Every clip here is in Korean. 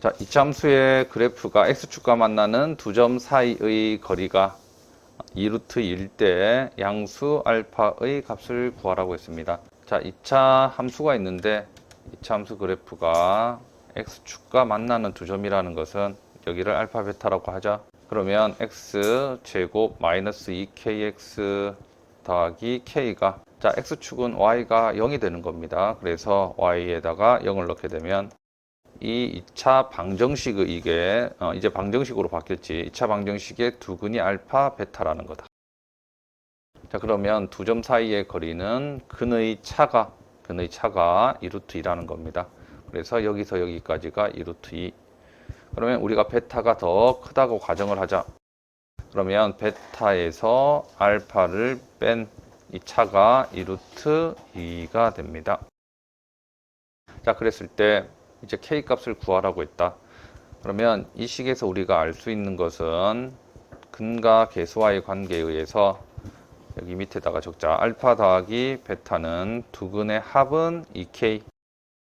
자, 이참수의 그래프가 x축과 만나는 두 점 사이의 거리가 2루트일 때 양수 알파의 값을 구하라고 했습니다. 자, 2차 함수가 있는데 2차 함수 그래프가 x축과 만나는 두 점이라는 것은 여기를 알파 베타라고 하자. 그러면 x 제곱 마이너스 2kx 더하기 k가 자, x축은 y가 0이 되는 겁니다. 그래서 y에다가 0을 넣게 되면 이 2차 방정식의 이게 어, 이제 방정식으로 바뀌었지. 2차 방정식의 두근이 알파 베타라는 거다. 자, 그러면 두 점 사이의 거리는 근의 차가 근의 차가 2루트 2라는 겁니다. 그래서 여기서 여기까지가 2루트 2. 그러면 우리가 베타가 더 크다고 가정을 하자. 그러면 베타에서 알파를 뺀 이 차가 2루트 2가 됩니다. 자, 그랬을 때 이제 k 값을 구하라고 했다. 그러면 이 식에서 우리가 알 수 있는 것은 근과 계수와의 관계에 의해서 여기 밑에다가 적자 알파 더하기 베타는 두 근의 합은 2k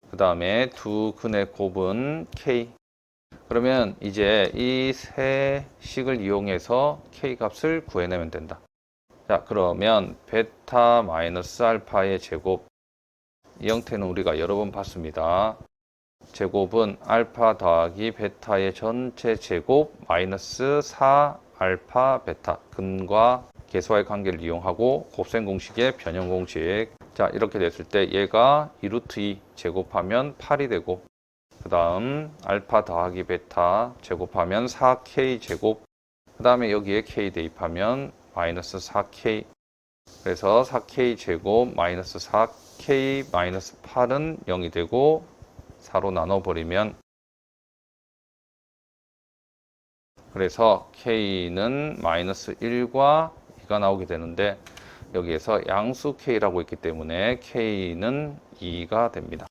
그 다음에 두 근의 곱은 k 그러면 이제 이 세 식을 이용해서 k 값을 구해내면 된다. 자 그러면 베타 마이너스 알파의 제곱 이 형태는 우리가 여러 번 봤습니다. 제곱은 알파 더하기 베타의 전체 제곱 마이너스 4 알파 베타. 근과 계수와의 관계를 이용하고 곱셈 공식의 변형 공식. 자 이렇게 됐을 때 얘가 2루트 2 제곱하면 8이 되고 그 다음 알파 더하기 베타 제곱하면 4k 제곱 그 다음에 여기에 k 대입하면 마이너스 4k 그래서 4k 제곱 마이너스 4k 마이너스 8은 0이 되고 4로 나눠버리면 그래서 k는 마이너스 1과 2가 나오게 되는데 여기에서 양수 k라고 있기 때문에 k는 2가 됩니다.